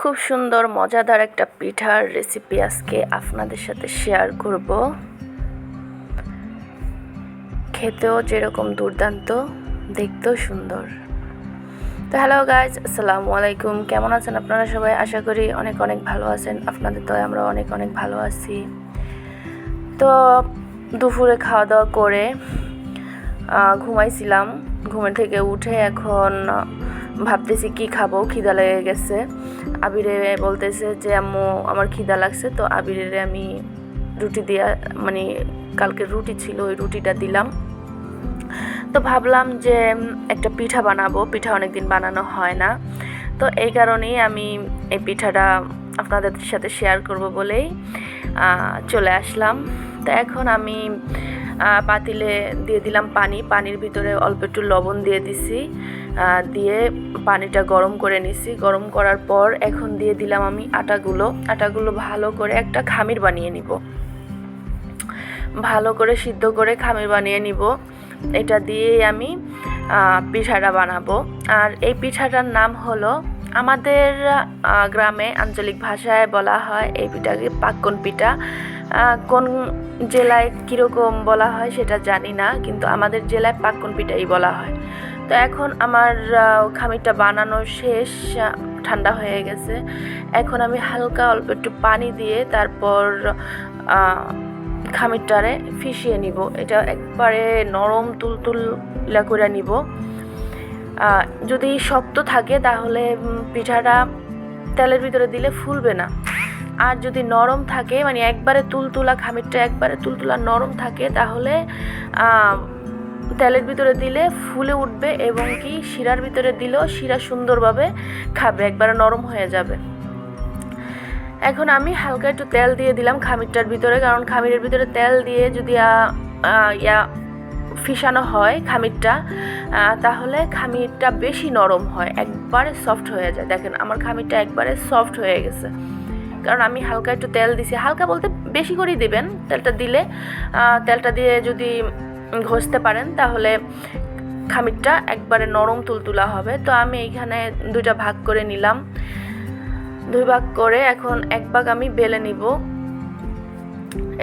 খুব সুন্দর, মজাদার একটা পিঠার রেসিপি আজকে আপনাদের সাথে শেয়ার করব। খেতেও যেরকম দুর্দান্ত, দেখতেও সুন্দর। তো হ্যালো গাইজ আসসালামু আলাইকুম। কেমন আছেন আপনারা সবাই? আশা করি অনেক অনেক ভালো আছেন। আপনাদের তো আমরা অনেক অনেক ভালো আছি। তো দুপুরে খাওয়া দাওয়া করে ঘুমাইছিলাম। ঘুমের থেকে উঠে এখন ভাবতেছি কি খাব, খিদা লেগে গেছে। আবিরে বলতেছে যে, আম্মু, আমার খিদা লাগছে। তো আবিরের আমি রুটি দিয়া মানে কালকে রুটি ছিল, ওই রুটিটা দিলাম। তো ভাবলাম যে একটা পিঠা বানাবো। পিঠা অনেক দিন বানানো হয় না। তো এই কারণেই আমি এই পিঠাটা আপনাদের সাথে শেয়ার করব বলেই চলে আসলাম। তো এখন আমি পাতিলে দিয়ে দিলাম পানি। পানির ভিতরে অল্প একটু লবণ দিয়ে দিছি। দিয়ে পানিটা গরম করে নিছি। গরম করার পর এখন দিয়ে দিলাম আমি আটাগুলো। আটাগুলো ভালো করে একটা খামির বানিয়ে নিব। ভালো করে সিদ্ধ করে খামির বানিয়ে নিব। এটা দিয়েই আমি পিঠাটা বানাবো। আর এই পিঠাটার নাম হলো, আমাদের গ্রামে আঞ্চলিক ভাষায় বলা হয় এই পিঠাকে পাক্কন পিঠা। কোন জেলায় কীরকম বলা হয় সেটা জানি না, কিন্তু আমাদের জেলায় পাক্কন পিঠাই বলা হয়। তো এখন আমার খামিরটা বানানো শেষ ঠান্ডা হয়ে গেছে। এখন আমি হালকা অল্প একটু পানি দিয়ে তারপর খামিরটারে ফিসিয়ে নিব। এটা একবারে নরম তুলতুলা করে নিব। যদি শক্ত থাকে তাহলে পিঠাটা তেলের ভিতরে দিলে ফুলবে না। আর যদি নরম থাকে মানে একবারে তুলতুলা খামিরটা একবারে তুলতুলা নরম থাকে, তাহলে তেলের ভিতরে দিলে ফুলে উঠবে এবং কি শিরার ভিতরে দিলেও শিরা সুন্দরভাবে খাবে, একবারে নরম হয়ে যাবে। এখন আমি হালকা একটু তেল দিয়ে দিলাম খামিরটার ভিতরে, কারণ খামিরের ভিতরে তেল দিয়ে যদি ইয়া ফিসানো হয় খামিরটা তাহলে খামিরটা বেশি নরম হয়, একবারে সফট হয়ে যায়। দেখেন, আমার খামিরটা একবারে সফট হয়ে গেছে। কারণ আমি হালকা একটু তেল দিছি। হালকা বলতে বেশি করেই দিবেন, তেলটা দিলে তেলটা দিয়ে যদি ঘষতে পারেন তাহলে খামিরটা একবারে নরম তুলতুলা হবে। তো আমি এইখানে দুইটা ভাগ করে নিলাম। দুই ভাগ করে এখন এক ভাগ আমি বেলে নিব।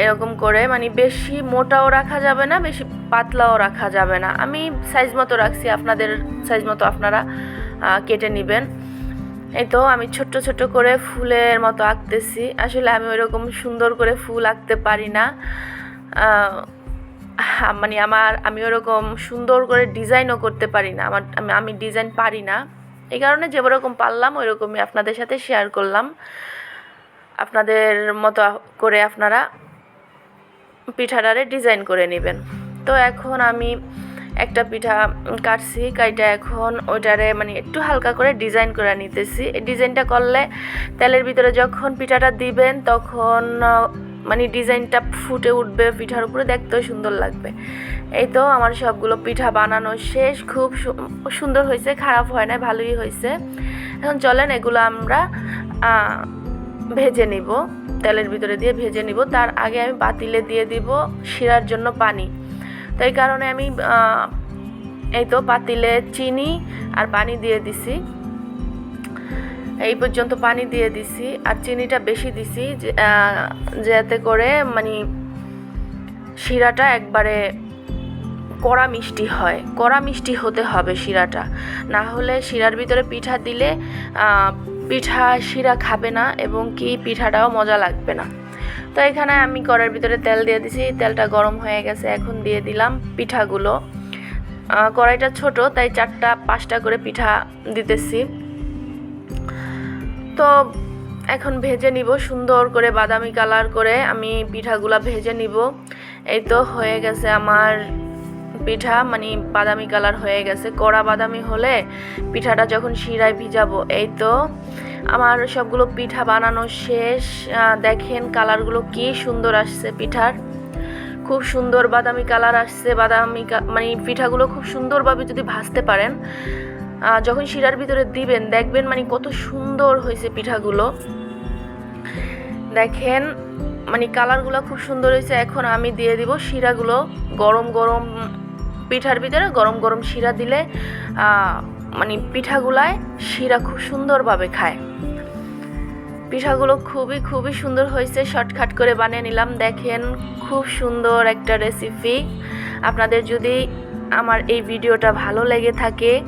এরকম করে মানে বেশি মোটাও রাখা যাবে না, বেশি পাতলাও রাখা যাবে না। আমি সাইজ মতো রাখছি, আপনাদের সাইজ মতো আপনারা কেটে নেবেন। এই তো আমি ছোট্ট ছোট্ট করে ফুলের মতো আঁকতেছি। আসলে আমি ওইরকম সুন্দর করে ফুল আঁকতে পারি না। মানে আমার, আমি ওরকম সুন্দর করে ডিজাইনও করতে পারি না। আমার, আমি আমি ডিজাইন পারি না। এই কারণে যে ওরকম পারলাম, ওইরকমই আপনাদের সাথে শেয়ার করলাম। আপনাদের মতো করে আপনারা পিঠাটারে ডিজাইন করে নেবেন। তো এখন আমি একটা পিঠা কাটছি, কাইটা এখন ওইটারে মানে একটু হালকা করে ডিজাইন করে নিতেছি। এই ডিজাইনটা করলে তেলের ভিতরে যখন পিঠাটা দিবেন তখন মানে ডিজাইনটা ফুটে উঠবে, পিঠার উপরে দেখতেও সুন্দর লাগবে। এই তো আমার সবগুলো পিঠা বানানো শেষ, খুব সুন্দর হয়েছে, খারাপ হয় না ভালোই হয়েছে। এখন চলেন এগুলো আমরা ভেজে নিব। তেলের ভিতরে দিয়ে ভেজে নিব। তার আগে আমি বাতিলে দিয়ে দিব শিরার জন্য পানি। তো এই কারণে আমি এই তো পাতিলে চিনি আর পানি দিয়ে দিছি। এই পর্যন্ত পানি দিয়ে দিছি আর চিনিটা বেশি দিছি যাতে করে মানে শিরাটা একবারে কড়া মিষ্টি হয়। কড়া মিষ্টি হতে হবে শিরাটা। না হলে শিরার ভিতরে পিঠা দিলে পিঠা শিরা খাবে না এবং কি পিঠাটাও মজা লাগবে না। তো এখানে আমি কড়ার ভিতরে তেল দিয়ে দিছি। তেলটা গরম হয়ে গেছে, এখন দিয়ে দিলাম পিঠাগুলো। কড়াইটা ছোট, তাই চারটা পাঁচটা করে পিঠা দিতেছি। তো এখন ভেজে নিব, সুন্দর করে বাদামি কালার করে আমি পিঠাগুলা ভেজে নিব। এই তো হয়ে গেছে আমার পিঠা মানে বাদামি কালার হয়ে গেছে। কড়া বাদামি হলে পিঠাটা যখন শিরায় ভিজাবো, এই তো আমার সবগুলো পিঠা বানানো শেষ। দেখেন কালারগুলো কি সুন্দর আসছে পিঠার। খুব সুন্দর বাদামি কালার আসছে, বাদামি মানে পিঠাগুলো খুব সুন্দরভাবে যদি ভাজতে পারেন যখন শিরার ভিতরে দিবেন, দেখবেন মানে কত সুন্দর হয়েছে পিঠাগুলো। দেখেন মানে কালারগুলো খুব সুন্দর হয়েছে। এখন আমি দিয়ে দিব শিরাগুলো গরম গরম পিঠার ভিতরে গরম গরম শিরা দিলে মানে পিঠাগুলায় শিরা খুব সুন্দরভাবে খায়। পিঠাগুলো খুবই খুবই সুন্দর হয়েছে। শর্টকাট করে বানিয়ে নিলাম। দেখেন, খুব সুন্দর একটা রেসিপি আপনাদের যদি আমার এই ভিডিওটা ভালো লেগে থাকে,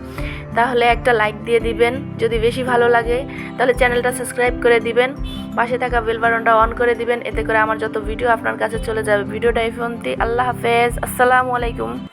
তাহলে একটা লাইক দিয়ে দিবেন। যদি বেশি ভালো লাগে, তাহলে চ্যানেলটা সাবস্ক্রাইব করে দিবেন। পাশে থাকা বেল বাটনটা অন করে দিবেন। এতে করে আমার যত ভিডিও আপনার কাছে চলে যাবে। ভিডিওটা এই ফোনটি আল্লাহ হাফেজ। আসসালামু আলাইকুম।